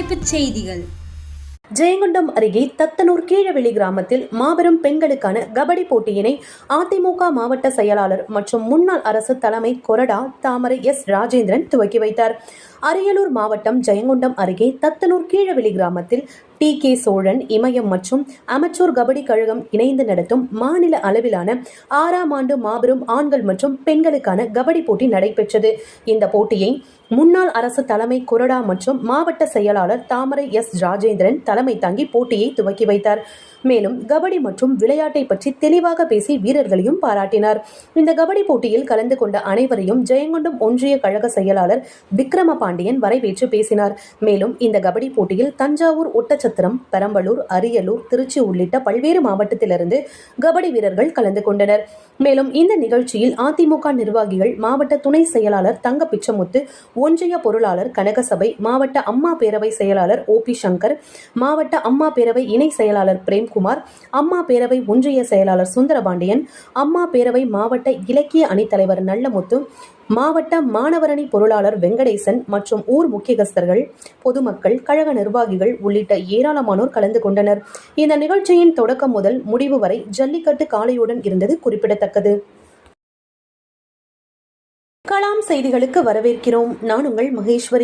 தலைப்புச் செய்திகள். ஜெயங்கொண்டம் அருகே தத்தனூர் கீழவெளி கிராமத்தில் மாபெரும் பெண்களுக்கான கபடி போட்டியினை அதிமுக மாவட்ட செயலாளர் மற்றும் முன்னாள் அரசு தலைமை கொறடா தாமரை எஸ் ராஜேந்திரன் துவக்கி வைத்தார். அரியலூர் மாவட்டம் ஜெயங்கொண்டம் அருகே தத்தனூர் கீழவெளி கிராமத்தில் டி கே சோழன் இமயம் மற்றும் அமச்சூர் கபடி கழகம் இணைந்து நடத்தும் மாநில அளவிலான ஆறாம் ஆண்டு மாபெரும் ஆண்கள் மற்றும் பெண்களுக்கான கபடி போட்டி நடைபெற்றது. இந்த போட்டியை முன்னாள் அரசு தலைமை கொறடா மற்றும் மாவட்ட செயலாளர் தாமரை எஸ் ராஜேந்திரன் தலை தலைமை தாங்கி போட்டியை துவக்கி வைத்தார். மேலும் கபடி மற்றும் விளையாட்டை பற்றி தெளிவாக பேசி வீரர்களையும் பாராட்டினார். இந்த கபடி போட்டியில் கலந்து கொண்ட அனைவரையும் ஜெயங்கொண்டம் ஒன்றிய கழக செயலாளர் விக்ரம பாண்டியன் வரவேற்று பேசினார். மேலும் இந்த கபடி போட்டியில் தஞ்சாவூர் ஒட்டச்சத்திரம் பெரம்பலூர் அரியலூர் திருச்சி உள்ளிட்ட பல்வேறு மாவட்டத்திலிருந்து கபடி வீரர்கள் கலந்து கொண்டனர். மேலும் இந்த நிகழ்ச்சியில் அதிமுக நிர்வாகிகள் மாவட்ட துணை செயலாளர் தங்க பிச்சமுத்து ஒன்றிய பொருளாளர் கனகசபை மாவட்ட அம்மா பேரவை செயலாளர் ஓ பி சங்கர் மா மாவட்ட அம்மா பேரவை இணை செயலாளர் பிரேம்குமார் அம்மா பேரவை ஒன்றிய செயலாளர் சுந்தரபாண்டியன் அம்மா பேரவை மாவட்ட இலக்கிய அணித்தலைவர் நல்லமுத்து மாவட்ட மாணவரணி பொருளாளர் வெங்கடேசன் மற்றும் ஊர் முக்கியஸ்தர்கள் பொதுமக்கள் கழக நிர்வாகிகள் உள்ளிட்ட ஏராளமானோர் கலந்து கொண்டனர். இந்த நிகழ்ச்சியின் தொடக்கம் முதல் முடிவு வரை ஜல்லிக்கட்டு காளையுடன் இருந்தது குறிப்பிடத்தக்கது. கலாம் செய்திகளுக்கு வரவேற்கிறோம். நான் உங்கள் மகேஸ்வரி.